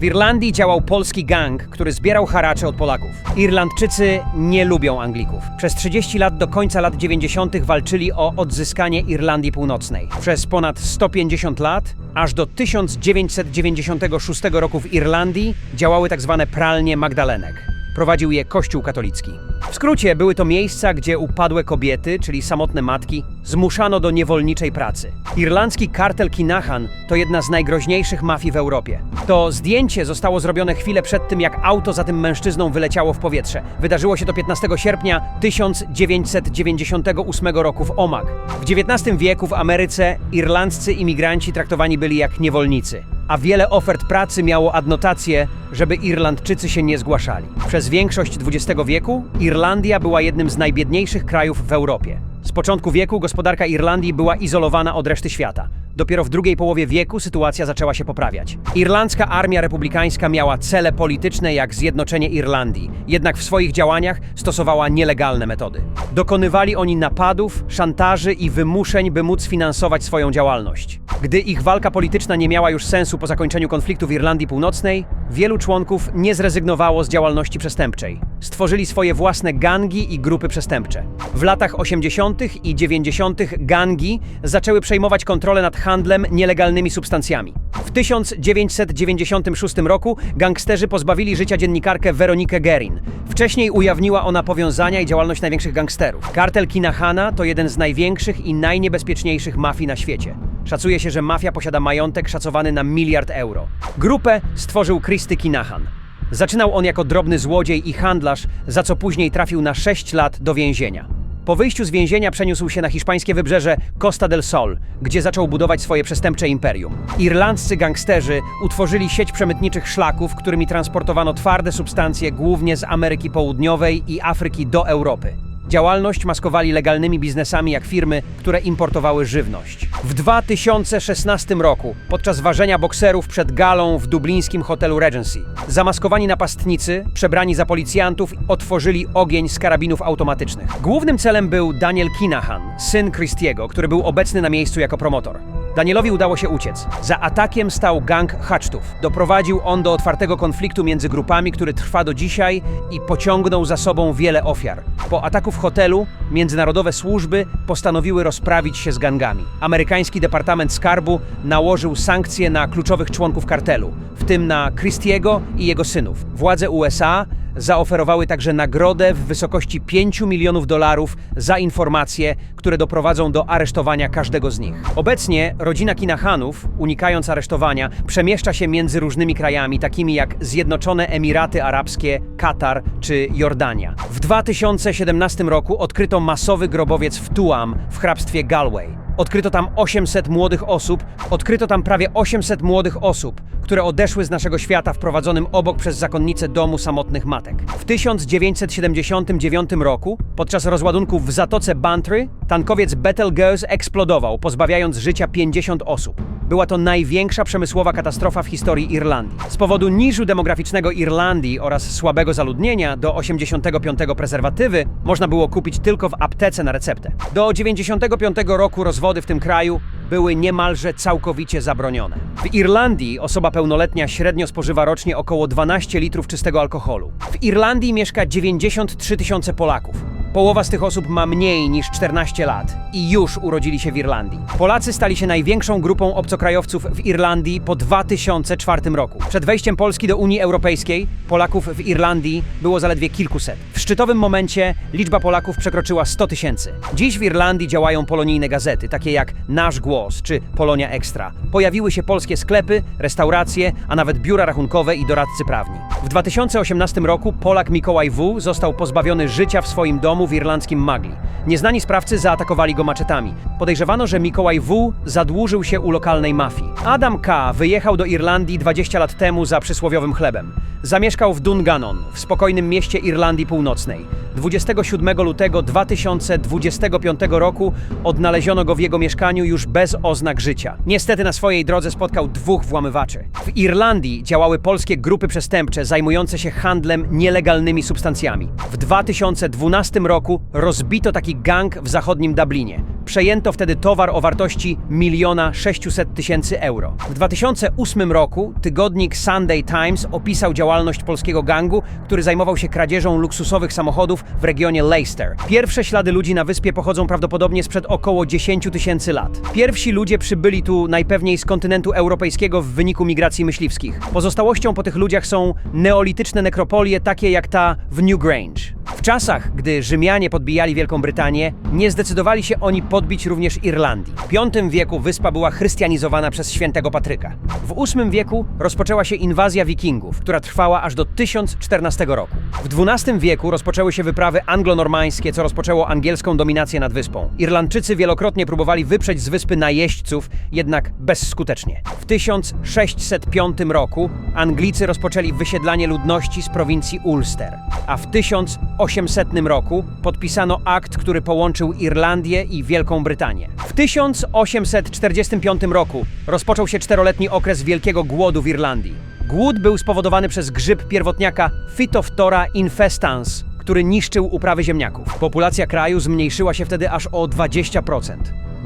W Irlandii działał polski gang, który zbierał haracze od Polaków. Irlandczycy nie lubią Anglików. Przez 30 lat do końca lat 90. walczyli o odzyskanie Irlandii Północnej. Przez ponad 150 lat, aż do 1996 roku w Irlandii, działały tak zwane pralnie Magdalenek. Prowadził je Kościół katolicki. W skrócie były to miejsca, gdzie upadłe kobiety, czyli samotne matki, zmuszano do niewolniczej pracy. Irlandzki kartel Kinahan to jedna z najgroźniejszych mafii w Europie. To zdjęcie zostało zrobione chwilę przed tym, jak auto za tym mężczyzną wyleciało w powietrze. Wydarzyło się to 15 sierpnia 1998 roku w Omagh. W XIX wieku w Ameryce irlandzcy imigranci traktowani byli jak niewolnicy a wiele ofert pracy miało adnotację, żeby Irlandczycy się nie zgłaszali. Przez większość XX wieku Irlandia była jednym z najbiedniejszych krajów w Europie. Z początku wieku gospodarka Irlandii była izolowana od reszty świata. Dopiero w drugiej połowie wieku sytuacja zaczęła się poprawiać. Irlandzka Armia Republikańska miała cele polityczne jak zjednoczenie Irlandii, jednak w swoich działaniach stosowała nielegalne metody. Dokonywali oni napadów, szantaży i wymuszeń, by móc finansować swoją działalność. Gdy ich walka polityczna nie miała już sensu po zakończeniu konfliktu w Irlandii Północnej, wielu członków nie zrezygnowało z działalności przestępczej. Stworzyli swoje własne gangi i grupy przestępcze. W latach 80. i 90. gangi zaczęły przejmować kontrolę nad handlem nielegalnymi substancjami. W 1996 roku gangsterzy pozbawili życia dziennikarkę Weronikę Gerin. Wcześniej ujawniła ona powiązania i działalność największych gangsterów. Kartel Kinahana to jeden z największych i najniebezpieczniejszych mafii na świecie. Szacuje się, że mafia posiada majątek szacowany na miliard euro. Grupę stworzył Christy Kinahan. Zaczynał on jako drobny złodziej i handlarz, za co później trafił na 6 lat do więzienia. Po wyjściu z więzienia przeniósł się na hiszpańskie wybrzeże Costa del Sol, gdzie zaczął budować swoje przestępcze imperium. Irlandzcy gangsterzy utworzyli sieć przemytniczych szlaków, którymi transportowano twarde substancje głównie z Ameryki Południowej i Afryki do Europy. Działalność maskowali legalnymi biznesami jak firmy, które importowały żywność. W 2016 roku, podczas ważenia bokserów przed galą w dublińskim hotelu Regency, zamaskowani napastnicy, przebrani za policjantów, otworzyli ogień z karabinów automatycznych. Głównym celem był Daniel Kinahan, syn Christiego, który był obecny na miejscu jako promotor. Danielowi udało się uciec. Za atakiem stał gang Hacztów. Doprowadził on do otwartego konfliktu między grupami, który trwa do dzisiaj i pociągnął za sobą wiele ofiar. Po ataku w hotelu międzynarodowe służby postanowiły rozprawić się z gangami. Amerykański Departament Skarbu nałożył sankcje na kluczowych członków kartelu, w tym na Christiego i jego synów. Władze USA zaoferowały także nagrodę w wysokości 5 milionów dolarów za informacje, które doprowadzą do aresztowania każdego z nich. Obecnie rodzina Kinahanów, unikając aresztowania, przemieszcza się między różnymi krajami, takimi jak Zjednoczone Emiraty Arabskie, Katar czy Jordania. W 2017 roku odkryto masowy grobowiec w Tuam w hrabstwie Galway. Odkryto tam 800 młodych osób, odkryto tam prawie 800 młodych osób, które odeszły z naszego świata wprowadzonym obok przez zakonnicę domu samotnych matek. W 1979 roku, podczas rozładunków w Zatoce Bantry, tankowiec Betelgeuse eksplodował, pozbawiając życia 50 osób. Była to największa przemysłowa katastrofa w historii Irlandii. Z powodu niżu demograficznego Irlandii oraz słabego zaludnienia do 85 prezerwatywy można było kupić tylko w aptece na receptę. Do 95 roku rozwody w tym kraju były niemalże całkowicie zabronione. W Irlandii osoba pełnoletnia średnio spożywa rocznie około 12 litrów czystego alkoholu. W Irlandii mieszka 93 tysiące Polaków. Połowa z tych osób ma mniej niż 14 lat i już urodzili się w Irlandii. Polacy stali się największą grupą obcokrajowców w Irlandii po 2004 roku. Przed wejściem Polski do Unii Europejskiej Polaków w Irlandii było zaledwie kilkuset. W szczytowym momencie liczba Polaków przekroczyła 100 tysięcy. Dziś w Irlandii działają polonijne gazety, takie jak Nasz Głos czy Polonia Ekstra. Pojawiły się polskie sklepy, restauracje, a nawet biura rachunkowe i doradcy prawni. W 2018 roku Polak Mikołaj W. został pozbawiony życia w swoim domu w irlandzkim Magli. Nieznani sprawcy zaatakowali go maczetami. Podejrzewano, że Mikołaj W. zadłużył się u lokalnej mafii. Adam K. wyjechał do Irlandii 20 lat temu za przysłowiowym chlebem. Zamieszkał w Dungannon, w spokojnym mieście Irlandii Północnej. 27 lutego 2025 roku odnaleziono go w jego mieszkaniu już bez oznak życia. Niestety na swojej drodze spotkał dwóch włamywaczy. W Irlandii działały polskie grupy przestępcze zajmujące się handlem nielegalnymi substancjami. W 2012 roku rozbito taki gang w zachodnim Dublinie. Przejęto wtedy towar o wartości 1 600 tysięcy euro. W 2008 roku tygodnik Sunday Times opisał działalność polskiego gangu, który zajmował się kradzieżą luksusowych samochodów w regionie Leicester. Pierwsze ślady ludzi na wyspie pochodzą prawdopodobnie sprzed około 10 tysięcy lat. Pierwsi ludzie przybyli tu najpewniej z kontynentu europejskiego w wyniku migracji myśliwskich. Pozostałością po tych ludziach są neolityczne nekropolie, takie jak ta w Newgrange. W czasach, gdy Rzymianie podbijali Wielką Brytanię, nie zdecydowali się oni podbić również Irlandii. W V wieku wyspa była chrystianizowana przez świętego Patryka. W VIII wieku rozpoczęła się inwazja wikingów, która trwała aż do 1014 roku. W XII wieku rozpoczęły się wyprawy anglo-normańskie, co rozpoczęło angielską dominację nad wyspą. Irlandczycy wielokrotnie próbowali wyprzeć z wyspy najeźdźców, jednak bezskutecznie. W 1605 roku Anglicy rozpoczęli wysiedlanie ludności z prowincji Ulster, a w 1800 roku podpisano akt, który połączył Irlandię i Wielką Brytanię. W 1845 roku rozpoczął się czteroletni okres wielkiego głodu w Irlandii. Głód był spowodowany przez grzyb pierwotniaka Phytophthora infestans, który niszczył uprawy ziemniaków. Populacja kraju zmniejszyła się wtedy aż o 20%.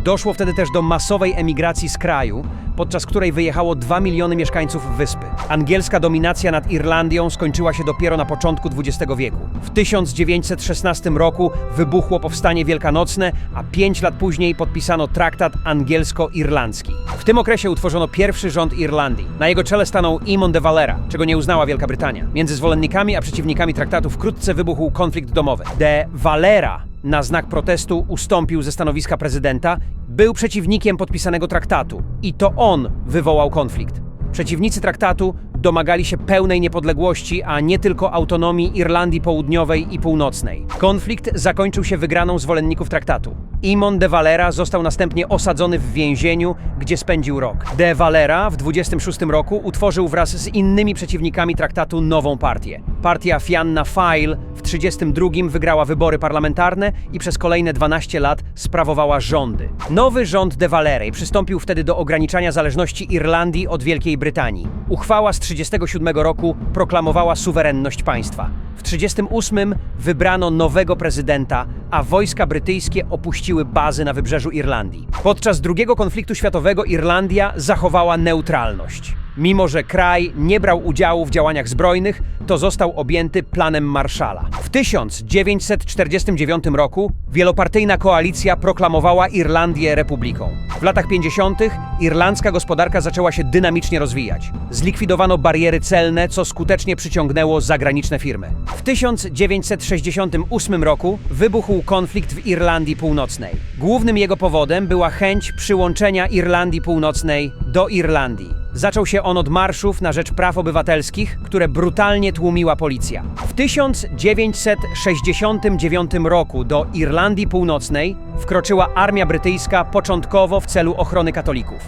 Doszło wtedy też do masowej emigracji z kraju, podczas której wyjechało 2 miliony mieszkańców wyspy. Angielska dominacja nad Irlandią skończyła się dopiero na początku XX wieku. W 1916 roku wybuchło powstanie wielkanocne, a pięć lat później podpisano traktat angielsko-irlandzki. W tym okresie utworzono pierwszy rząd Irlandii. Na jego czele stanął Imon de Valera, czego nie uznała Wielka Brytania. Między zwolennikami a przeciwnikami traktatu wkrótce wybuchł konflikt domowy. De Valera na znak protestu ustąpił ze stanowiska prezydenta, był przeciwnikiem podpisanego traktatu i to on wywołał konflikt. Przeciwnicy traktatu domagali się pełnej niepodległości, a nie tylko autonomii Irlandii Południowej i Północnej. Konflikt zakończył się wygraną zwolenników traktatu. Imon de Valera został następnie osadzony w więzieniu, gdzie spędził rok. De Valera w 26 roku utworzył wraz z innymi przeciwnikami traktatu nową partię. Partia Fianna Fáil w 32 wygrała wybory parlamentarne i przez kolejne 12 lat sprawowała rządy. Nowy rząd de Valery przystąpił wtedy do ograniczania zależności Irlandii od Wielkiej Brytanii. Uchwała z 37 roku proklamowała suwerenność państwa. W 38 wybrano nowego prezydenta, a wojska brytyjskie opuściły bazy na wybrzeżu Irlandii. Podczas drugiego konfliktu światowego Irlandia zachowała neutralność. Mimo, że kraj nie brał udziału w działaniach zbrojnych, to został objęty planem Marszala. W 1949 roku wielopartyjna koalicja proklamowała Irlandię republiką. W latach 50. irlandzka gospodarka zaczęła się dynamicznie rozwijać. Zlikwidowano bariery celne, co skutecznie przyciągnęło zagraniczne firmy. W 1968 roku wybuchł konflikt w Irlandii Północnej. Głównym jego powodem była chęć przyłączenia Irlandii Północnej do Irlandii. Zaczął się on od marszów na rzecz praw obywatelskich, które brutalnie tłumiła policja. W 1969 roku do Irlandii Północnej wkroczyła armia brytyjska początkowo w celu ochrony katolików.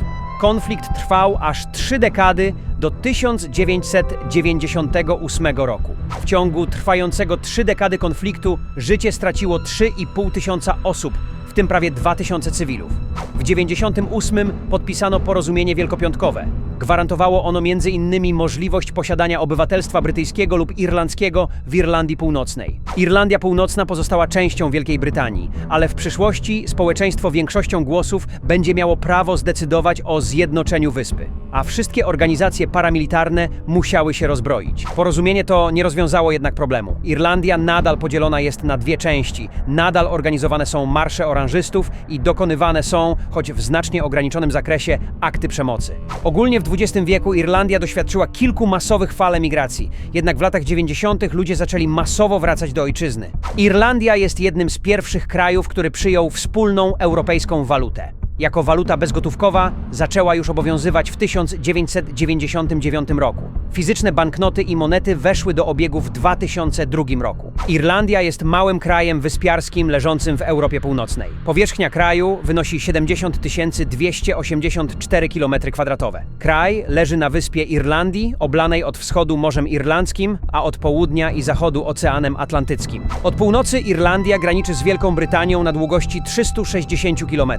Konflikt trwał aż trzy dekady do 1998 roku. W ciągu trwającego trzy dekady konfliktu życie straciło 3,5 tysiąca osób, w tym prawie 2000 cywilów. W 98 podpisano porozumienie wielkopiątkowe. Gwarantowało ono m.in. możliwość posiadania obywatelstwa brytyjskiego lub irlandzkiego w Irlandii Północnej. Irlandia Północna pozostała częścią Wielkiej Brytanii, ale w przyszłości społeczeństwo większością głosów będzie miało prawo zdecydować o zjednoczeniu wyspy. A wszystkie organizacje paramilitarne musiały się rozbroić. Porozumienie to nie rozwiązało jednak problemu. Irlandia nadal podzielona jest na dwie części. Nadal organizowane są marsze oranżystów i dokonywane są, choć w znacznie ograniczonym zakresie, akty przemocy. Ogólnie w XX wieku Irlandia doświadczyła kilku masowych fal emigracji, jednak w latach 90. ludzie zaczęli masowo wracać do ojczyzny. Irlandia jest jednym z pierwszych krajów, który przyjął wspólną europejską walutę. Jako waluta bezgotówkowa zaczęła już obowiązywać w 1999 roku. Fizyczne banknoty i monety weszły do obiegu w 2002 roku. Irlandia jest małym krajem wyspiarskim leżącym w Europie Północnej. Powierzchnia kraju wynosi 70 284 km2. Kraj leży na wyspie Irlandii, oblanej od wschodu Morzem Irlandzkim, a od południa i zachodu Oceanem Atlantyckim. Od północy Irlandia graniczy z Wielką Brytanią na długości 360 km.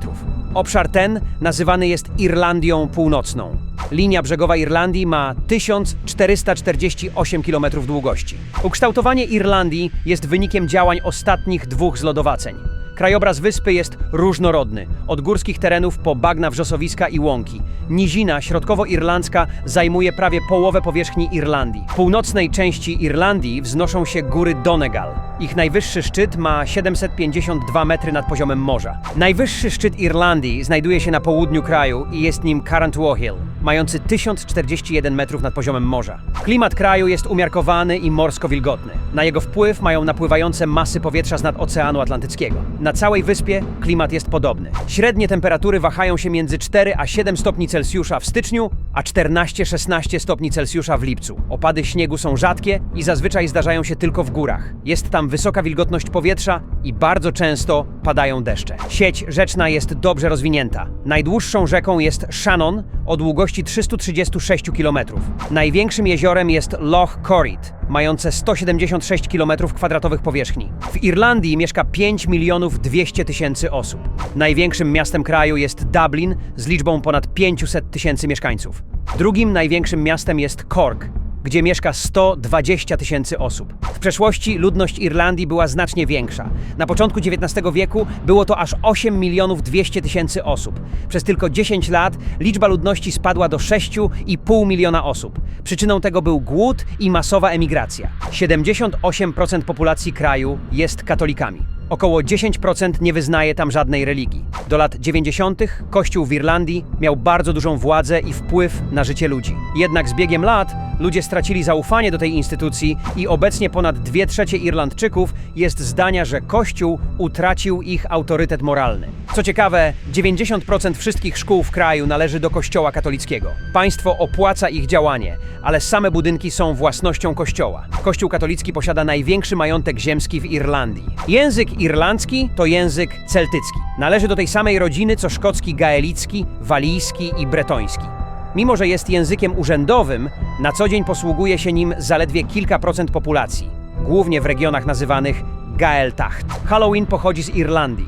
Obszar ten nazywany jest Irlandią Północną. Linia brzegowa Irlandii ma 1448 km długości. Ukształtowanie Irlandii jest wynikiem działań ostatnich dwóch zlodowaceń. Krajobraz wyspy jest różnorodny, od górskich terenów po bagna wrzosowiska i łąki. Nizina środkowoirlandzka zajmuje prawie połowę powierzchni Irlandii. W północnej części Irlandii wznoszą się góry Donegal. Ich najwyższy szczyt ma 752 metry nad poziomem morza. Najwyższy szczyt Irlandii znajduje się na południu kraju i jest nim Carantwo Hill, mający 1041 metrów nad poziomem morza. Klimat kraju jest umiarkowany i morsko-wilgotny. Na jego wpływ mają napływające masy powietrza z nad Oceanu Atlantyckiego. Na całej wyspie klimat jest podobny. Średnie temperatury wahają się między 4 a 7 stopni Celsjusza w styczniu, a 14-16 stopni Celsjusza w lipcu. Opady śniegu są rzadkie i zazwyczaj zdarzają się tylko w górach. Jest tam wysoka wilgotność powietrza i bardzo często padają deszcze. Sieć rzeczna jest dobrze rozwinięta. Najdłuższą rzeką jest Shannon o długości 336 km. Największym jeziorem jest Loch Corrib, mające 176 km2 powierzchni. W Irlandii mieszka 5 milionów 200 tysięcy osób. Największym miastem kraju jest Dublin z liczbą ponad 500 tysięcy mieszkańców. Drugim największym miastem jest Cork, gdzie mieszka 120 tysięcy osób. W przeszłości ludność Irlandii była znacznie większa. Na początku XIX wieku było to aż 8 milionów 200 tysięcy osób. Przez tylko 10 lat liczba ludności spadła do 6,5 miliona osób. Przyczyną tego był głód i masowa emigracja. 78% populacji kraju jest katolikami. Około 10% nie wyznaje tam żadnej religii. Do lat 90. Kościół w Irlandii miał bardzo dużą władzę i wpływ na życie ludzi. Jednak z biegiem lat ludzie stracili zaufanie do tej instytucji i obecnie ponad 2 trzecie Irlandczyków jest zdania, że Kościół utracił ich autorytet moralny. Co ciekawe, 90% wszystkich szkół w kraju należy do Kościoła katolickiego. Państwo opłaca ich działanie, ale same budynki są własnością Kościoła. Kościół katolicki posiada największy majątek ziemski w Irlandii. Język irlandzki to język celtycki. Należy do tej samej rodziny co szkocki gaelicki, walijski i bretoński. Mimo, że jest językiem urzędowym, na co dzień posługuje się nim zaledwie kilka procent populacji, głównie w regionach nazywanych Gaeltacht. Halloween pochodzi z Irlandii.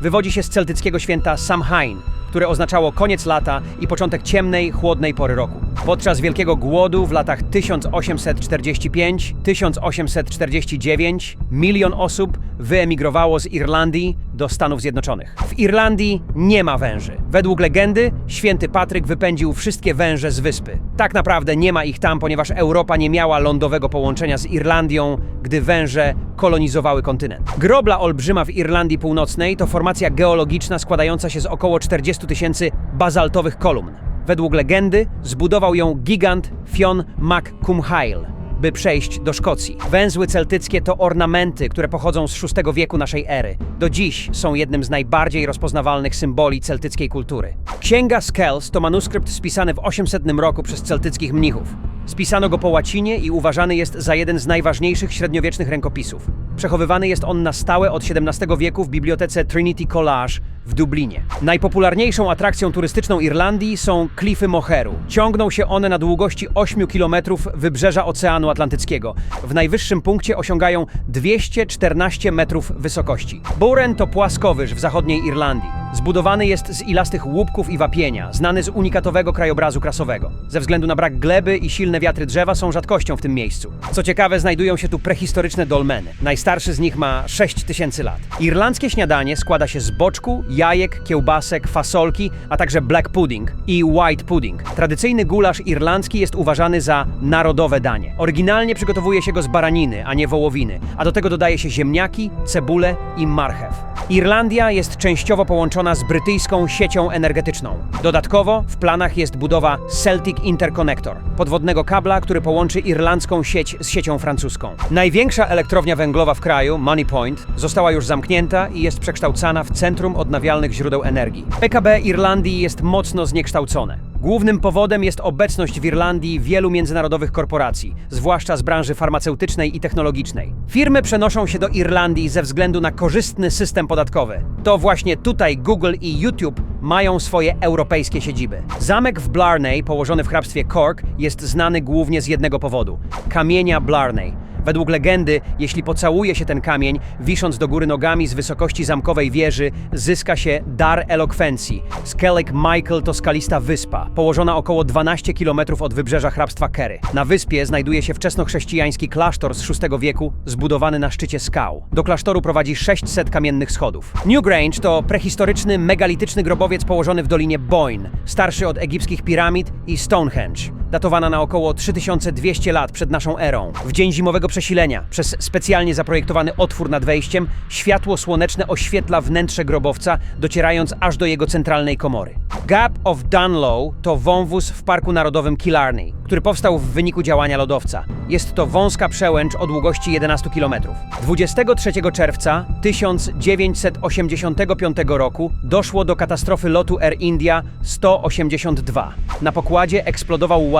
Wywodzi się z celtyckiego święta Samhain, które oznaczało koniec lata i początek ciemnej, chłodnej pory roku. Podczas Wielkiego Głodu w latach 1845-1849 milion osób wyemigrowało z Irlandii do Stanów Zjednoczonych. W Irlandii nie ma węży. Według legendy święty Patryk wypędził wszystkie węże z wyspy. Tak naprawdę nie ma ich tam, ponieważ Europa nie miała lądowego połączenia z Irlandią, gdy węże kolonizowały kontynent. Grobla olbrzyma w Irlandii Północnej to formacja geologiczna składająca się z około 40 tysięcy bazaltowych kolumn. Według legendy zbudował ją gigant Fionn mac Cumhail, by przejść do Szkocji. Węzły celtyckie to ornamenty, które pochodzą z VI wieku naszej ery. Do dziś są jednym z najbardziej rozpoznawalnych symboli celtyckiej kultury. Księga Skells to manuskrypt spisany w 800 roku przez celtyckich mnichów. Spisano go po łacinie i uważany jest za jeden z najważniejszych średniowiecznych rękopisów. Przechowywany jest on na stałe od XVII wieku w bibliotece Trinity College w Dublinie. Najpopularniejszą atrakcją turystyczną Irlandii są klify Moheru. Ciągną się one na długości 8 km wybrzeża Oceanu Atlantyckiego. W najwyższym punkcie osiągają 214 metrów wysokości. Buren to płaskowyż w zachodniej Irlandii. Zbudowany jest z ilastych łupków i wapienia, znany z unikatowego krajobrazu krasowego. Ze względu na brak gleby i silne wiatry drzewa są rzadkością w tym miejscu. Co ciekawe, znajdują się tu prehistoryczne dolmeny. Najstarszy z nich ma 6 tysięcy lat. Irlandzkie śniadanie składa się z boczku, jajek, kiełbasek, fasolki, a także black pudding i white pudding. Tradycyjny gulasz irlandzki jest uważany za narodowe danie. Oryginalnie przygotowuje się go z baraniny, a nie wołowiny, a do tego dodaje się ziemniaki, cebulę i marchew. Irlandia jest częściowo połączona z brytyjską siecią energetyczną. Dodatkowo w planach jest budowa Celtic Interconnector, podwodnego kabla, który połączy irlandzką sieć z siecią francuską. Największa elektrownia węglowa w kraju, Money Point, została już zamknięta i jest przekształcana w centrum odnawialnych źródeł energii. PKB Irlandii jest mocno zniekształcone. Głównym powodem jest obecność w Irlandii wielu międzynarodowych korporacji, zwłaszcza z branży farmaceutycznej i technologicznej. Firmy przenoszą się do Irlandii ze względu na korzystny system podatkowy. To właśnie tutaj Google i YouTube mają swoje europejskie siedziby. Zamek w Blarney, położony w hrabstwie Cork, jest znany głównie z jednego powodu kamienia Blarney. Według legendy, jeśli pocałuje się ten kamień, wisząc do góry nogami z wysokości zamkowej wieży, zyska się dar elokwencji. Skellig Michael to skalista wyspa, położona około 12 km od wybrzeża hrabstwa Kerry. Na wyspie znajduje się wczesnochrześcijański klasztor z VI wieku, zbudowany na szczycie skał. Do klasztoru prowadzi 600 kamiennych schodów. Newgrange to prehistoryczny, megalityczny grobowiec położony w dolinie Boyne, starszy od egipskich piramid i Stonehenge, datowana na około 3200 lat przed naszą erą. W dzień zimowego przesilenia, przez specjalnie zaprojektowany otwór nad wejściem, światło słoneczne oświetla wnętrze grobowca, docierając aż do jego centralnej komory. Gap of Dunlow to wąwóz w Parku Narodowym Killarney, który powstał w wyniku działania lodowca. Jest to wąska przełęcz o długości 11 km. 23 czerwca 1985 roku doszło do katastrofy lotu Air India 182. Na pokładzie eksplodował ładunek,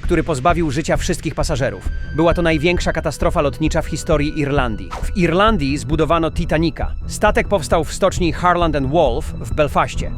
który pozbawił życia wszystkich pasażerów. Była to największa katastrofa lotnicza w historii Irlandii. W Irlandii zbudowano Titanica. Statek powstał w stoczni Harland and Wolff w Belfaście.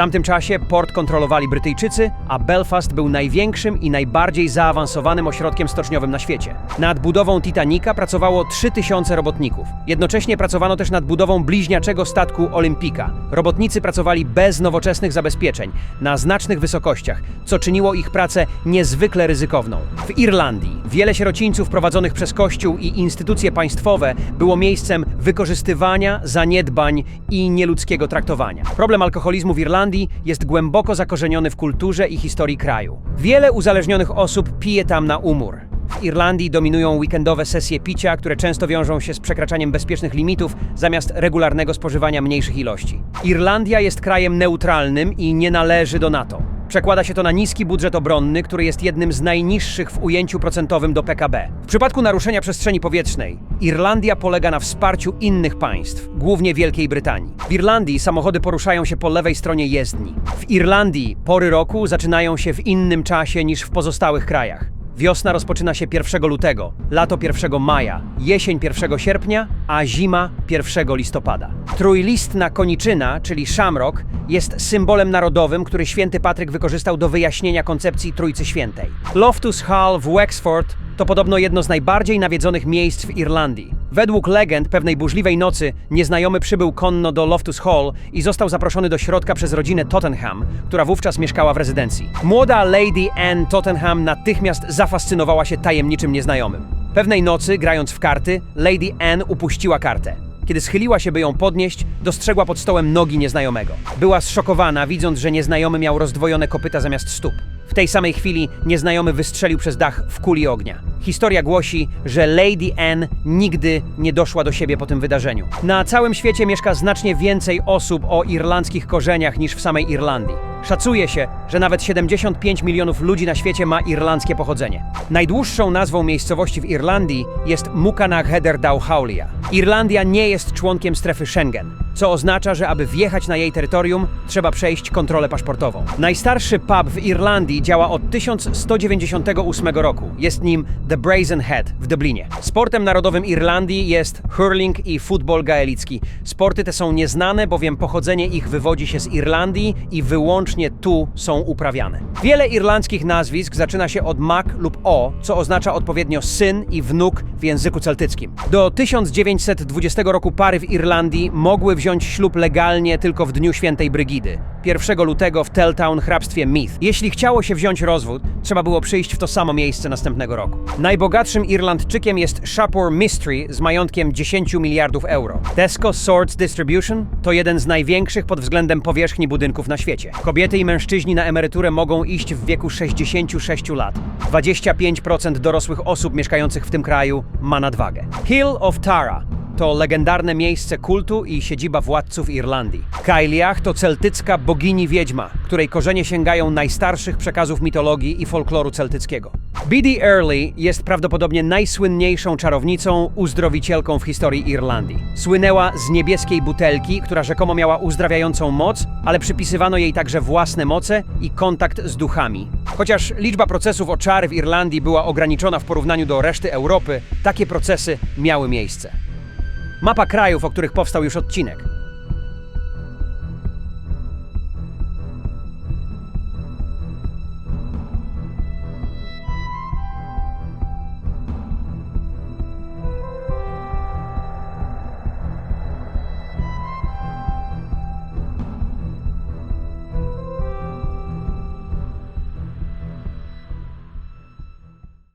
Tamtym czasie port kontrolowali Brytyjczycy, a Belfast był największym i najbardziej zaawansowanym ośrodkiem stoczniowym na świecie. Nad budową Titanica pracowało 3000 robotników. Jednocześnie pracowano też nad budową bliźniaczego statku Olympika. Robotnicy pracowali bez nowoczesnych zabezpieczeń, na znacznych wysokościach, co czyniło ich pracę niezwykle ryzykowną. W Irlandii wiele sierocińców prowadzonych przez Kościół i instytucje państwowe było miejscem wykorzystywania, zaniedbań i nieludzkiego traktowania. Problem alkoholizmu w Irlandii jest głęboko zakorzeniony w kulturze i historii kraju. Wiele uzależnionych osób pije tam na umór. W Irlandii dominują weekendowe sesje picia, które często wiążą się z przekraczaniem bezpiecznych limitów zamiast regularnego spożywania mniejszych ilości. Irlandia jest krajem neutralnym i nie należy do NATO. Przekłada się to na niski budżet obronny, który jest jednym z najniższych w ujęciu procentowym do PKB. W przypadku naruszenia przestrzeni powietrznej, Irlandia polega na wsparciu innych państw, głównie Wielkiej Brytanii. W Irlandii samochody poruszają się po lewej stronie jezdni. W Irlandii pory roku zaczynają się w innym czasie niż w pozostałych krajach. Wiosna rozpoczyna się 1 lutego, lato 1 maja, jesień 1 sierpnia, a zima 1 listopada. Trójlistna koniczyna, czyli szamrok, jest symbolem narodowym, który święty Patryk wykorzystał do wyjaśnienia koncepcji Trójcy Świętej. Loftus Hall w Wexford to podobno jedno z najbardziej nawiedzonych miejsc w Irlandii. Według legend pewnej burzliwej nocy nieznajomy przybył konno do Loftus Hall i został zaproszony do środka przez rodzinę Tottenham, która wówczas mieszkała w rezydencji. Młoda Lady Anne Tottenham natychmiast zafascynowała się tajemniczym nieznajomym. Pewnej nocy, grając w karty, Lady Anne upuściła kartę. Kiedy schyliła się, by ją podnieść, dostrzegła pod stołem nogi nieznajomego. Była zszokowana, widząc, że nieznajomy miał rozdwojone kopyta zamiast stóp. W tej samej chwili nieznajomy wystrzelił przez dach w kuli ognia. Historia głosi, że Lady Anne nigdy nie doszła do siebie po tym wydarzeniu. Na całym świecie mieszka znacznie więcej osób o irlandzkich korzeniach niż w samej Irlandii. Szacuje się, że nawet 75 milionów ludzi na świecie ma irlandzkie pochodzenie. Najdłuższą nazwą miejscowości w Irlandii jest Mukanagheder-Dauhaulia. Irlandia nie jest członkiem strefy Schengen, co oznacza, że aby wjechać na jej terytorium, trzeba przejść kontrolę paszportową. Najstarszy pub w Irlandii działa od 1198 roku. Jest nim The Brazen Head w Dublinie. Sportem narodowym Irlandii jest hurling i futbol gaelicki. Sporty te są nieznane, bowiem pochodzenie ich wywodzi się z Irlandii i wyłącznie tu są uprawiane. Wiele irlandzkich nazwisk zaczyna się od mak lub o, co oznacza odpowiednio syn i wnuk w języku celtyckim. Do 1920 roku pary w Irlandii mogły wziąć ślub legalnie tylko w dniu świętej Brygidy, 1 lutego w Teltown, hrabstwie Meath. Jeśli chciało się wziąć rozwód, trzeba było przyjść w to samo miejsce następnego roku. Najbogatszym Irlandczykiem jest Shapur Mystery z majątkiem 10 miliardów euro. Tesco Swords Distribution to jeden z największych pod względem powierzchni budynków na świecie. Kobiety i mężczyźni na emeryturę mogą iść w wieku 66 lat. 25% dorosłych osób mieszkających w tym kraju ma nadwagę. Hill of Tara to legendarne miejsce kultu i siedziba władców Irlandii. Caeliach to celtycka bogini wiedźma, której korzenie sięgają najstarszych przekazów mitologii i folkloru celtyckiego. B.D. Early jest prawdopodobnie najsłynniejszą czarownicą, uzdrowicielką w historii Irlandii. Słynęła z niebieskiej butelki, która rzekomo miała uzdrawiającą moc, ale przypisywano jej także własne moce i kontakt z duchami. Chociaż liczba procesów o czary w Irlandii była ograniczona w porównaniu do reszty Europy, takie procesy miały miejsce. Mapa krajów, o których powstał już odcinek.